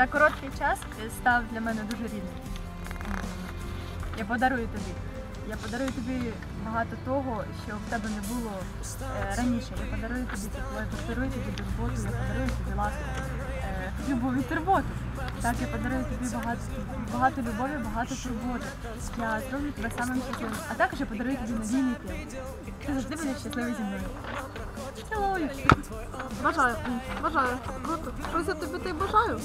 за короткий час став для мене дуже рідним. Я подарую тобі. Я подарую тобі багато того, що в тебе не було е, раніше. Я подарую тобі тепло, я подарую тобі турботу, я подарую тобі ласку, е, любов і турботу. Так, я подарую тобі багато, багато любові, багато турботи. Я зроблю тебе самим щасливим. А також я подарую тобі надійний тил. Ти завжди будеш щасливий зі мною. Цілую. Бажаю, бажаю. Щось я тобі ти бажаю.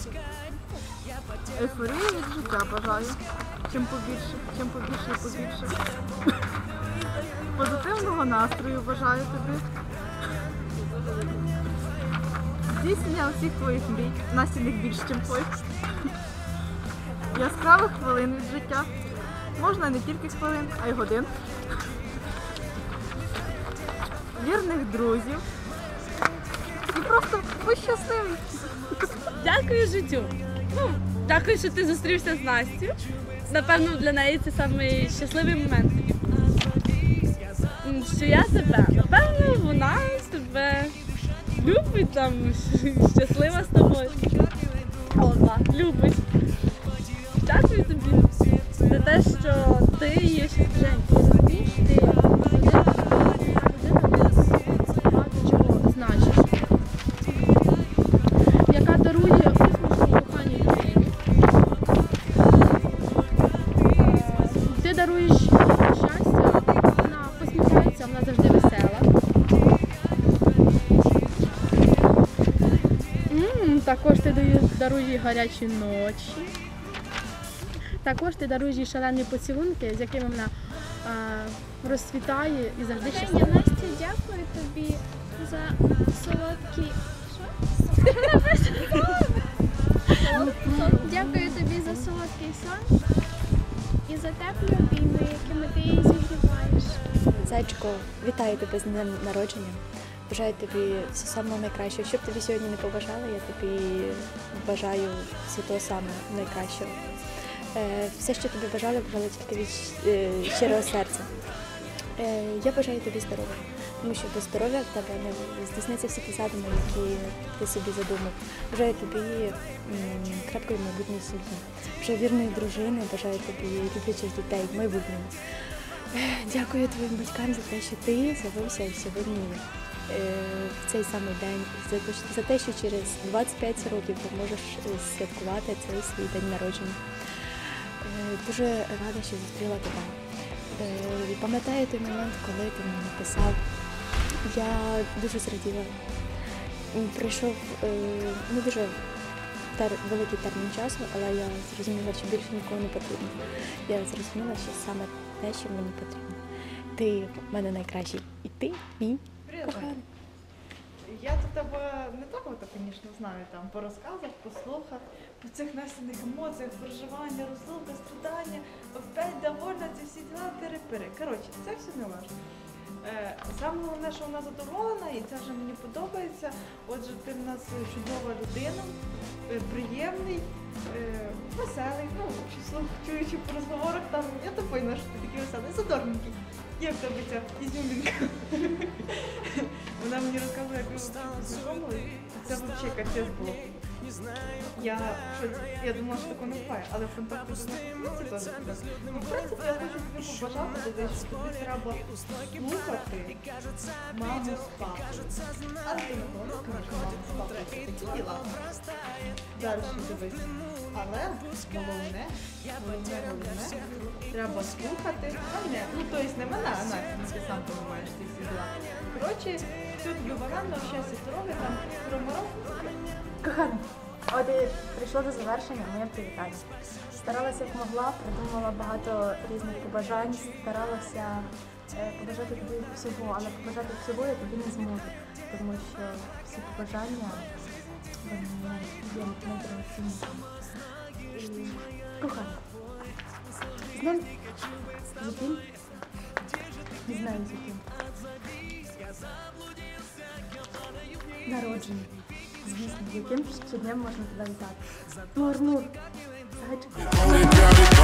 Ейфорії від життя бажаю. Чим побільше, чим побільше і побільше. Позитивного настрою бажаю тобі. Здійснення усіх твоїх мрій. Насті них більше, ніж твоїх. Яскравих хвилин від життя. Можна не тільки хвилин, а й годин. Вірних друзів. І просто щасливий. Дякую життю. Ну, дякую, що ти зустрівся з Настю. Напевно, для неї це самий щасливий момент. Що я тебе, напевно, вона тебе любить там, щаслива з тобою. Оба, любить. Дякую тобі за те, що ти є Жень, їй гарячі ночі. Також ти даруєш їй шалені поцілунки, з якими вона а, розцвітає і завжди щаслива. Настя, дякую тобі за солодкі. Що? Дякую тобі за солодкий сон і за теплі обійми, якими ти її зігріваєш. Зайчику, вітаю тебе з днем народження. Бажаю тобі все самого найкращого. Що б тобі сьогодні не побажала, я тобі бажаю все того самого найкращого. Е, Все, що тобі бажала, бажала тільки від е, щирого серця. Е, Я бажаю тобі здоров'я, тому що без здоров'я в тебе не здійсняться всі ті задуми, які ти собі задумав. Бажаю тобі м, крепкої майбутньої сім'ї. Бажаю вірної дружини, бажаю тобі люблячих дітей майбутньому. Дякую твоїм батькам за те, що ти з'явився сьогодні в цей самий день, за те, що- через 25 років ти можеш е, святкувати цей свій день народження. Е, Дуже рада, що зустріла тебе. Е, Пам'ятаю той момент, коли ти мені написав. Я дуже зраділа. Е, не дуже тер- великий термін часу, але я зрозуміла, що більше нікого не потрібно. Я зрозуміла, що саме те, що мені потрібно. Ти в мене найкращий. І ти мій Я до тебе не так, от, звісно, знаю там по розказах, по слухах, по цих настільних емоціях, переживання, розлука, страдання, опять довольна, ці всі діла перепири. Коротше, це все не важливо. Е, Саме головне, що вона задоволена, і це вже мені подобається. Отже, ти в нас чудова людина, е, приємний, е, веселий. Ну, число, чуючи по розговорах, там я то пойму, що ти такий веселий, задорненький. Є в тебе ця ізюмінка. Вона мені розказує, як ви знайомились. Це взагалі капець було. Я, я думала, що такого не буває, але в контакті до знайомці теж таке. Ну, в принципі, я хочу тобі побажати, тобі, що тобі треба слухати маму з папою. Але ти не говориш, що маму з папою це такі діла. Далі дивись. Але головне, головне, головне, треба слухати мене. Ну, тобто не мене, а Настю, ти сам розумієш ці всі діла. Коротше, тобі багато, щастя, здоров'я, там, проморок. Кохана, от і прийшло до завершення моє привітання. Старалася як могла, придумала багато різних побажань, старалася е, побажати тобі всього, але побажати всього я тобі не зможу, тому що всі побажання вони є найдорожчими. Кохана, з ним з? Не знаю з яким. Народження. Звісно, яким ще днем можна тебе вітати. Мур-мур. Зайчик.